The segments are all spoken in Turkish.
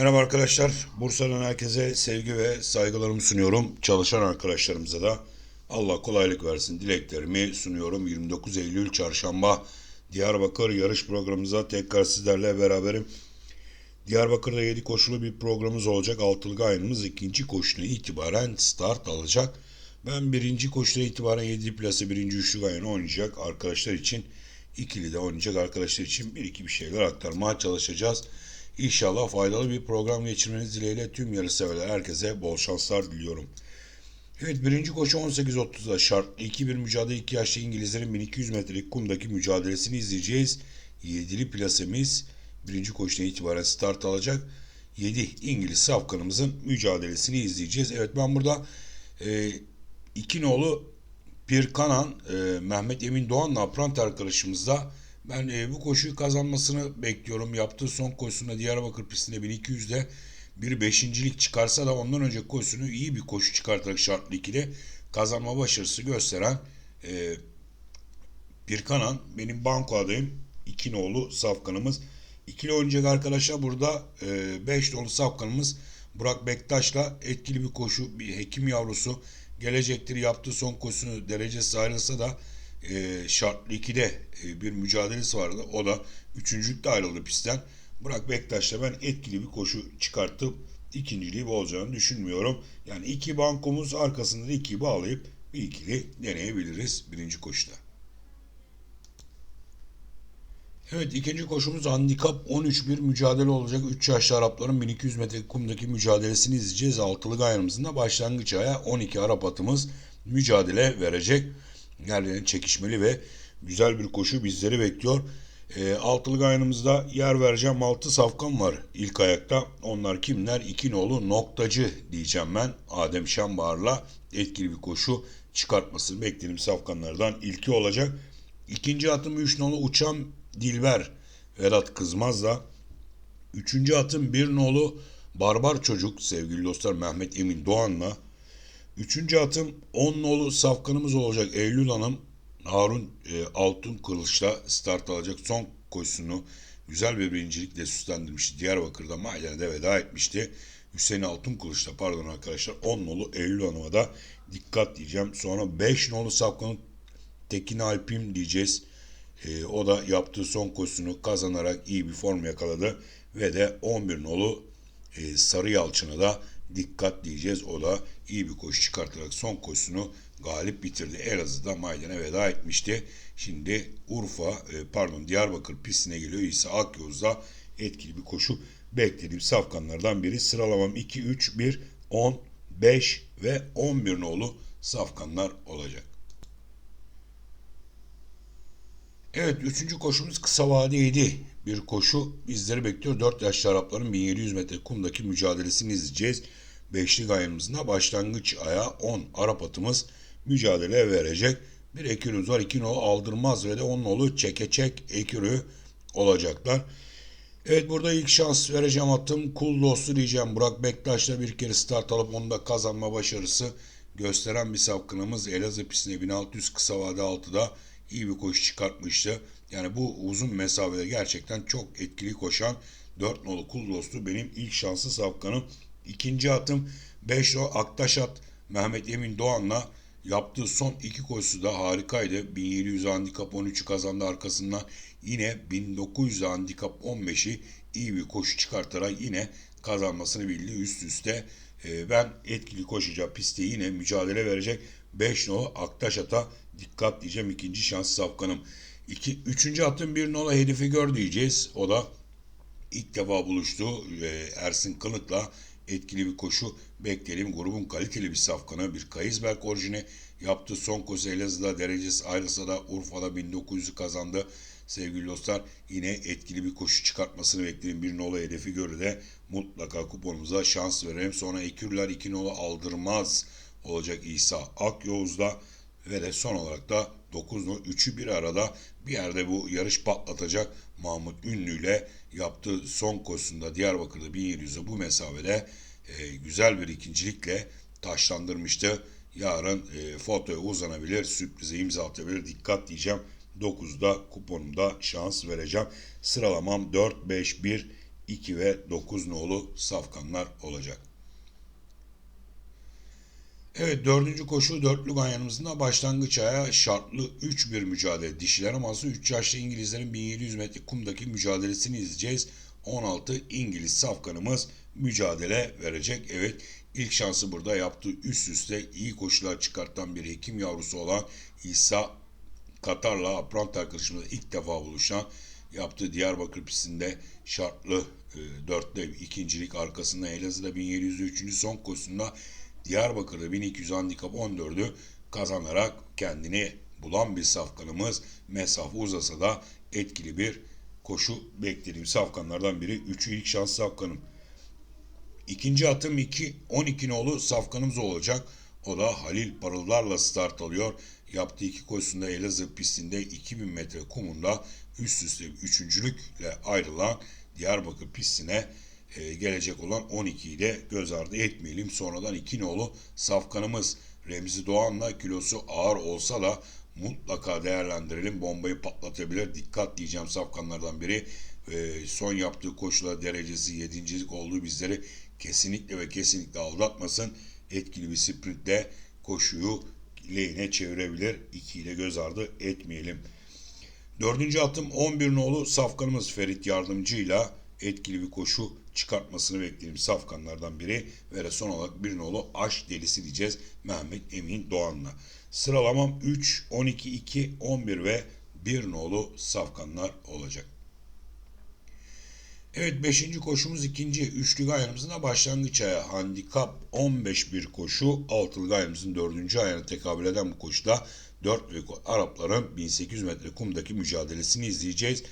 Merhaba arkadaşlar. Bursa'dan herkese sevgi ve saygılarımı sunuyorum. Çalışan arkadaşlarımıza da Allah kolaylık versin dileklerimi sunuyorum. 29 Eylül Çarşamba Diyarbakır yarış programımıza tekrar sizlerle beraberim. Diyarbakır'da 7 koşulu bir programımız olacak. Altılı ayınımız ikinci koşuna itibaren start alacak. Ben birinci koşuda itibaren 7 plase birinci üçlü ayını oynayacak arkadaşlar için. ikili de oynayacak arkadaşlar için bir iki bir şeyler aktarmaya çalışacağız. İnşallah faydalı bir program geçirmeniz dileğiyle tüm yarış severler herkese bol şanslar diliyorum. Evet birinci koşu 18.30'da şartlı 2-1 mücadele 2 yaşlı İngilizlerin 1200 metrelik kumdaki mücadelesini izleyeceğiz. Yedili plasemiz birinci koşudan itibaren start alacak. 7 İngiliz safkanımızın mücadelesini izleyeceğiz. Evet ben burada e, iki bir Kanan, e, Mehmet Emin Doğan'la Aprant arkadaşımızla ben e, bu koşuyu kazanmasını bekliyorum. Yaptığı son koşusunda Diyarbakır pistinde 1200'de bir beşincilik çıkarsa da ondan önce koşusunu iyi bir koşu çıkartarak şartlı ikili kazanma başarısı gösteren e, bir kanan benim banko adayım. İki nolu safkanımız. İkili oynayacak arkadaşlar burada 5 e, nolu safkanımız Burak Bektaş'la etkili bir koşu bir hekim yavrusu gelecektir. Yaptığı son koşusunu derecesi ayrılsa da e, şartlı 2'de e, bir mücadelesi vardı. O da üçüncülükte ayrıldı pistten. Burak Bektaş'la ben etkili bir koşu çıkartıp ikinciliği bozacağını düşünmüyorum. Yani iki bankomuz arkasında da ikiyi bağlayıp bir ikili deneyebiliriz birinci koşuda. Evet ikinci koşumuz handikap 13 bir mücadele olacak. 3 yaşlı Arapların 1200 metre kumdaki mücadelesini izleyeceğiz. Altılı gayrımızın da başlangıç aya 12 Arap atımız mücadele verecek. Gerçekten çekişmeli ve güzel bir koşu bizleri bekliyor. E, altılı gayrımızda yer vereceğim 6 safkan var ilk ayakta. Onlar kimler? İki nolu noktacı diyeceğim ben. Adem Şambahar'la etkili bir koşu çıkartmasını beklediğim safkanlardan ilki olacak. İkinci atım 3 nolu uçan Dilber Vedat Kızmaz'la. Üçüncü atım bir nolu Barbar Çocuk sevgili dostlar Mehmet Emin Doğan'la. Üçüncü atım 10 nolu safkanımız olacak Eylül Hanım. Harun e, Altun Kılıç'la start alacak son koşusunu güzel bir birincilikle süslendirmişti. Diyarbakır'da Maydan'a veda etmişti. Hüseyin Altun Kılıç'la pardon arkadaşlar 10 nolu Eylül Hanım'a da dikkat diyeceğim. Sonra 5 nolu safkanın Tekin Alpim diyeceğiz. E, o da yaptığı son koşusunu kazanarak iyi bir form yakaladı. Ve de 11 nolu e, Sarı Yalçın'a da dikkat diyeceğiz. O da iyi bir koşu çıkartarak son koşusunu galip bitirdi. Elazığ'da Maydan'a veda etmişti. Şimdi Urfa e, pardon Diyarbakır pistine geliyor. İsa Akyoz'da etkili bir koşu beklediğim safkanlardan biri. Sıralamam 2, 3, 1, 10, 5 ve 11 nolu safkanlar olacak. Evet üçüncü koşumuz kısa vadeydi. Bir koşu bizleri bekliyor. 4 yaşlı Arapların 1700 metre kumdaki mücadelesini izleyeceğiz. Beşli ayımızda başlangıç aya 10 Arap atımız mücadele verecek. Bir ekürümüz var. İki nolu aldırmaz ve de 10 nolu çeke çek ekürü olacaklar. Evet burada ilk şans vereceğim attım. Kul dostu diyeceğim. Burak Bektaş'la bir kere start alıp onu da kazanma başarısı gösteren bir sapkınımız Elazığ pistine 1600 kısa vade 6'da iyi bir koşu çıkartmıştı. Yani bu uzun mesafede gerçekten çok etkili koşan 4 nolu kul dostu benim ilk şanslı safkanım. İkinci atım 5 nolu Aktaş at Mehmet Emin Doğan'la yaptığı son iki koşusu da harikaydı. 1700 handikap 13'ü kazandı arkasından yine 1900 handikap 15'i iyi bir koşu çıkartarak yine kazanmasını bildi üst üste. Ben etkili koşacağım pistte yine mücadele verecek 5 nolu Aktaş ata dikkat diyeceğim ikinci şans safkanım. İki, üçüncü atın bir nola hedefi gör diyeceğiz. O da ilk defa buluştu Ersin Kılık'la etkili bir koşu bekleyelim. Grubun kaliteli bir safkanı bir Kayızberk orijini yaptı. Son koşu Elazığ'da derecesi ayrılsa da Urfa'da 1900'ü kazandı. Sevgili dostlar yine etkili bir koşu çıkartmasını bekleyin. Bir nola hedefi görü de mutlaka kuponumuza şans verelim. Sonra Ekürler iki nola aldırmaz olacak İsa Akyavuz'da ve de son olarak da 9 3'ü bir arada bir yerde bu yarış patlatacak Mahmut Ünlü ile yaptığı son koşusunda Diyarbakır'da 1700'e bu mesafede e, güzel bir ikincilikle taşlandırmıştı. Yarın e, fotoya uzanabilir, sürprize imza atabilir. Dikkat diyeceğim. 9'da kuponumda şans vereceğim. Sıralamam 4, 5, 1, 2 ve 9 nolu safkanlar olacak. Evet dördüncü koşu dörtlü ganyanımızın da başlangıç aya şartlı 3-1 mücadele. Dişiler aması 3 yaşlı İngilizlerin 1700 metre kumdaki mücadelesini izleyeceğiz. 16 İngiliz safkanımız mücadele verecek. Evet ilk şansı burada yaptığı üst üste iyi koşular çıkartan bir hekim yavrusu olan İsa Katar'la Aprant arkadaşımızla ilk defa buluşan yaptığı Diyarbakır pistinde şartlı e, dörtte ikincilik arkasında Elazığ'da 1703. son koşusunda Diyarbakır'da 1200 handikap 14'ü kazanarak kendini bulan bir safkanımız mesafe uzasa da etkili bir koşu beklediğim safkanlardan biri. Üçü ilk şans safkanım. İkinci atım 2 12 nolu safkanımız olacak. O da Halil Parıldar'la start alıyor. Yaptığı iki koşusunda Elazığ pistinde 2000 metre kumunda üst üste üçüncülükle ayrılan Diyarbakır pistine e, gelecek olan 12'yi de göz ardı etmeyelim. Sonradan 2 nolu safkanımız Remzi Doğan'la kilosu ağır olsa da mutlaka değerlendirelim. Bombayı patlatabilir. Dikkat diyeceğim safkanlardan biri. E, son yaptığı koşular derecesi 7. olduğu bizleri kesinlikle ve kesinlikle aldatmasın. Etkili bir sprintle koşuyu lehine çevirebilir. 2'yi de göz ardı etmeyelim. Dördüncü atım 11 nolu safkanımız Ferit Yardımcı'yla etkili bir koşu çıkartmasını beklediğim safkanlardan biri ve son olarak bir nolu aşk delisi diyeceğiz Mehmet Emin Doğan'la. Sıralamam 3, 12, 2, 11 ve 1 nolu safkanlar olacak. Evet 5. koşumuz ikinci üçlü gayemizin de başlangıç aya handikap 15 bir koşu altılı gayemizin 4. ayağına tekabül eden bu koşuda 4 ve Arapların 1800 metre kumdaki mücadelesini izleyeceğiz.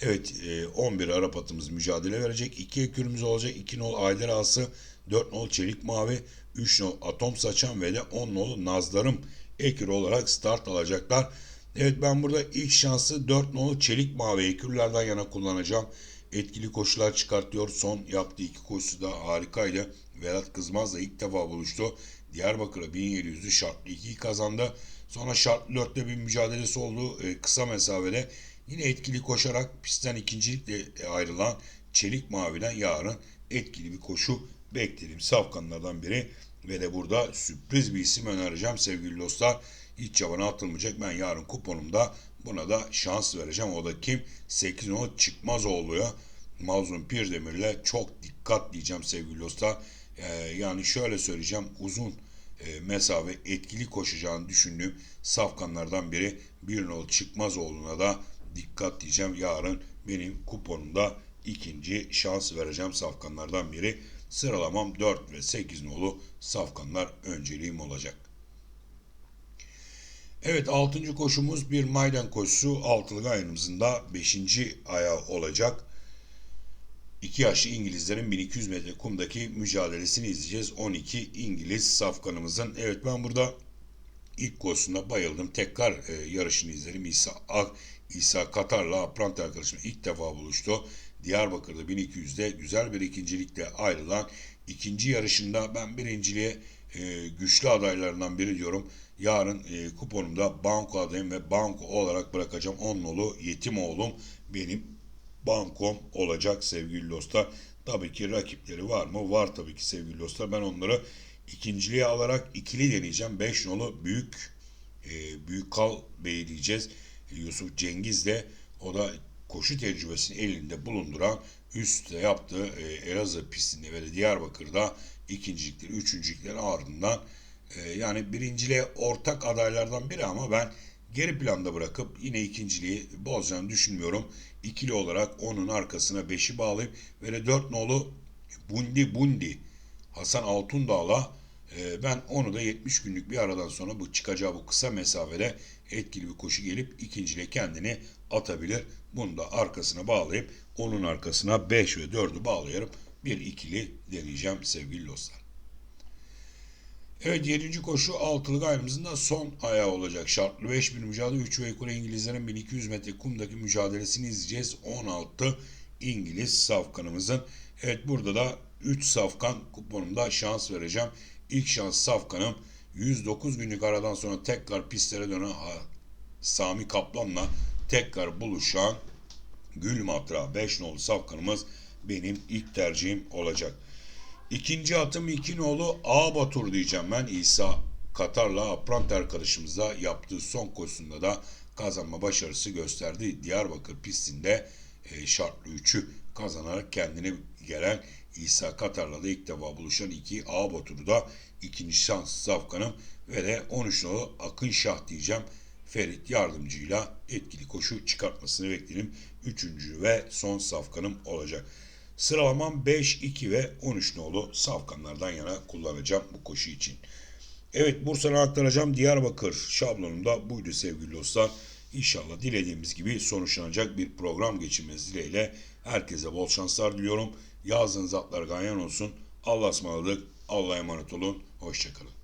Evet 11 Arap atımız mücadele verecek. 2 ekürümüz olacak. 2 nol Ayder Ağası, 4 nol Çelik Mavi, 3 nol Atom Saçan ve de 10 nol Nazlarım ekür olarak start alacaklar. Evet ben burada ilk şansı 4 nolu Çelik Mavi ekürlerden yana kullanacağım. Etkili koşular çıkartıyor. Son yaptığı iki koşusu da harikaydı. Vedat Kızmaz'la ilk defa buluştu. Diyarbakır'a 1700'lü şartlı 2'yi kazandı. Sonra şartlı 4'te bir mücadelesi oldu. E, kısa mesafede Yine etkili koşarak pistten ikincilikle ayrılan Çelik Mavi'den yarın etkili bir koşu beklediğim safkanlardan biri. Ve de burada sürpriz bir isim önereceğim sevgili dostlar. Hiç yabana atılmayacak. Ben yarın kuponumda buna da şans vereceğim. O da kim? 8 numara çıkmaz oluyor. Mazlum Pirdemir'le çok dikkat diyeceğim sevgili dostlar. Ee, yani şöyle söyleyeceğim. Uzun e, mesafe etkili koşacağını düşündüğüm safkanlardan biri. Bir nol çıkmaz olduğuna da dikkat diyeceğim. Yarın benim kuponumda ikinci şans vereceğim safkanlardan biri. Sıralamam 4 ve 8 nolu safkanlar önceliğim olacak. Evet 6. koşumuz bir maydan koşusu. Altılı ayınımızın da 5. ayağı olacak. 2 yaşlı İngilizlerin 1200 metre kumdaki mücadelesini izleyeceğiz. 12 İngiliz safkanımızın. Evet ben burada ilk koşusunda bayıldım. Tekrar e, yarışını izledim. İsa, İsa Katar'la Aprant arkadaşım ilk defa buluştu. Diyarbakır'da 1200'de güzel bir ikincilikle ayrılan ikinci yarışında ben birinciliğe e, güçlü adaylarından biri diyorum. Yarın e, kuponumda banko adayım ve banko olarak bırakacağım. On nolu yetim oğlum benim bankom olacak sevgili dostlar. Tabii ki rakipleri var mı? Var tabii ki sevgili dostlar. Ben onları ikinciliğe alarak ikili deneyeceğim. 5 nolu büyük e, büyük kal bey diyeceğiz. Yusuf Cengiz de o da koşu tecrübesini elinde bulunduran üstte yaptığı e, Elazığ pistinde ve Diyarbakır'da ikincilikleri, üçüncülükleri ardından e, yani birinciliğe ortak adaylardan biri ama ben geri planda bırakıp yine ikinciliği bozacağını düşünmüyorum. İkili olarak onun arkasına beşi bağlayıp ve de dört nolu Bundi Bundi Hasan Altundağ'la ben onu da 70 günlük bir aradan sonra bu çıkacağı bu kısa mesafede etkili bir koşu gelip ikinciyle kendini atabilir. Bunu da arkasına bağlayıp onun arkasına 5 ve 4'ü bağlayarak bir ikili deneyeceğim sevgili dostlar. Evet 7. koşu altılı gayrımızın da son ayağı olacak. Şartlı 5 bir mücadele 3 ve yukarı İngilizlerin 1200 metre kumdaki mücadelesini izleyeceğiz. 16 İngiliz safkanımızın. Evet burada da 3 safkan kuponumda şans vereceğim. İlk şans safkanım 109 günlük aradan sonra tekrar pistlere dönen Sami Kaplan'la tekrar buluşan Gül Matra 5 nolu safkanımız benim ilk tercihim olacak. İkinci atım iki nolu A Batur diyeceğim ben. İsa Katar'la Aprant arkadaşımızla yaptığı son koşusunda da kazanma başarısı gösterdi. Diyarbakır pistinde e, şartlı 3'ü kazanarak kendine gelen İsa Katar'la da ilk defa buluşan iki A Batur'u da ikinci şans safkanım ve de 13 nolu Akın Şah diyeceğim. Ferit yardımcıyla etkili koşu çıkartmasını beklerim. Üçüncü ve son safkanım olacak. Sıralamam 5, 2 ve 13 nolu safkanlardan yana kullanacağım bu koşu için. Evet Bursa'na aktaracağım Diyarbakır şablonumda buydu sevgili dostlar. İnşallah dilediğimiz gibi sonuçlanacak bir program geçirmesi dileğiyle herkese bol şanslar diliyorum. Yazdığınız atlar ganyan olsun. Allah'a ısmarladık. Allah'a emanet olun. Hoşçakalın.